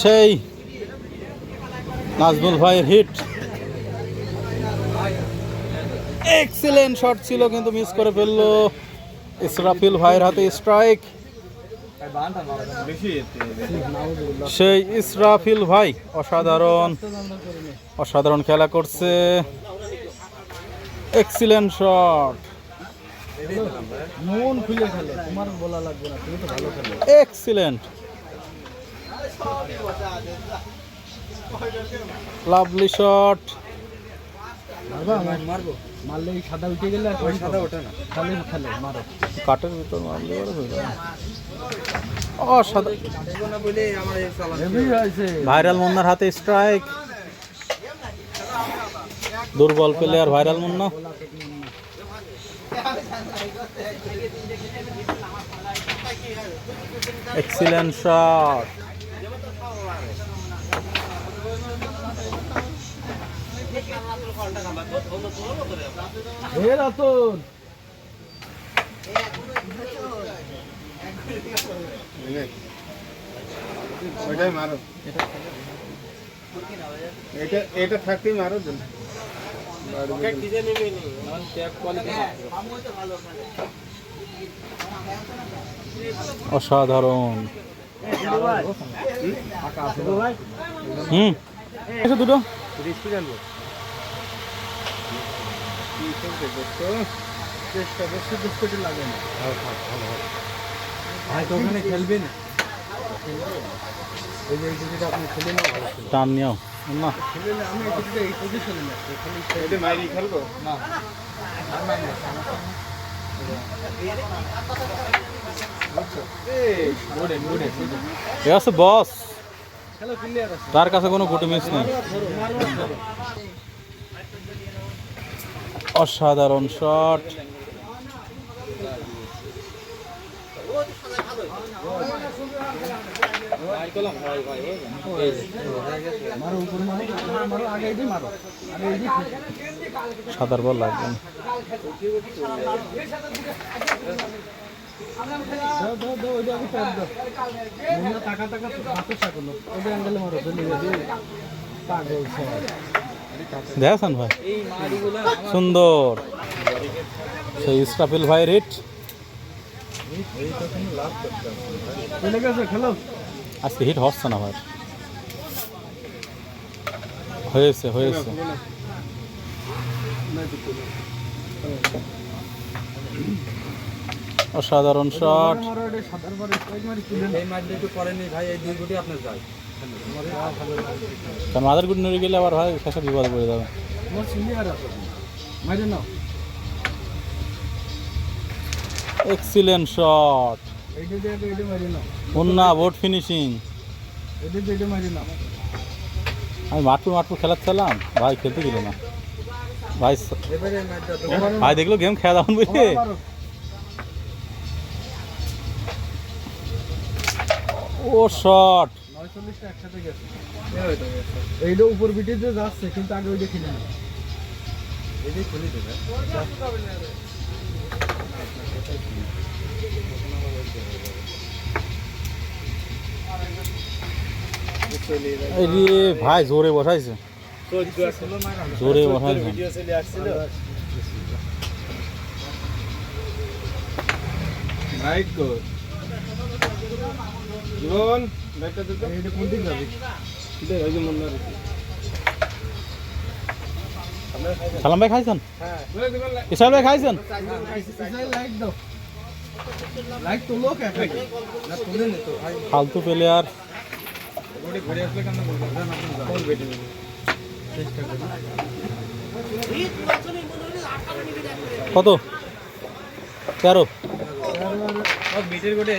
সেই নাজমুল ভাইয়ের hit excellent shot ছিল কিন্তু মিস করে ফেলল ইসরাফিল ভাইয়ের হাতে স্ট্রাইক সেই ইসরাফিল ভাই অসাধারণ অসাধারণ খেলা করছে। এক্সিলেন্ট শট মন খুলে খেলে তোমার বলা লাগবে না তুমি তো ভালো খেলো। এক্সিলেন্ট লাভলি শট মারবা মারবো? মারলে এই সাদা উঠে গেলে আর সাদা ওঠে না। খালি খেলে মারো। কাটের ভিতর মারলে পরে হয়ে যাবে। অসাধারণ। হেভি হয়েছে। ভাইরাল মুন্নার হাতে স্ট্রাইক দুর্বল player viral Munna. Excellent shot হে রতন ওইটাই মারো। এটা এটা থাকতেই মারো দিন অসাধারণ। হুম? চেষ্টা করছে দুষ্কটি লাগে না। ভাই তো ওখানে খেলবে না? এই যে এই দুটিটা আপনি খেলে না ভালো টান নিও। না খেলে না আমি এই এই পজিশনে না খালি এটা মাইরি খেলব? না এই মোড়ে মোড়ে এ আছে বস। খেলো তার কাছে কোনো গুটি মিস নেই অসাধারণ শট মারো উপরে মারো মারো, মারো আগে এদিকে মারো আগে এদিকে সাঁতার বল লাগবে টাকা টাকা মারো পাগল দেখেছেন ভাই? সুন্দর। সেই ইসরাফিল ভাই খেলো আজকে হিট হচ্ছে না ভাই। হয়েছে হয়েছে। অসাধারণ শট কারণ মাদার গুড নড়ে গেলে আবার ভাই শেষে বিপদে পড়ে যাবে। এক্সিলেন্ট শট মুন্না বোট ফিনিশিং আমি মাঠপুর মাঠপুর খেলাচ্ছিলাম ভাই খেলতে দিল না। ভাই ভাই দেখল গেম খেলা দাম বুঝলি ও শট নয়চল্লিশটা একসাথে গেছে। এইটা উপর বিটিতে যাচ্ছে কিন্তু আগে ওইটা কিনে না এটাই খুলে দেবে। ভাই জোরে বসাইছে। জোরে বসাইছে। রাইট জীবন ব্যাটটা দিতে এইটা কোন দিক যাবে? দে ওই যে মন্নার সালাম ভাই খাইছেন? হ্যাঁ। জীবন ভাই খাইছেন? লাইক দাও। লাইক তো লোক একাই না তুলে নে তো ভাই। ফালতু প্লেয়ার ওটা ঘুরে আসলে কেন বলব না আপনি যাও বল চেষ্টা করি। কত? তেরো। বিটের গোটে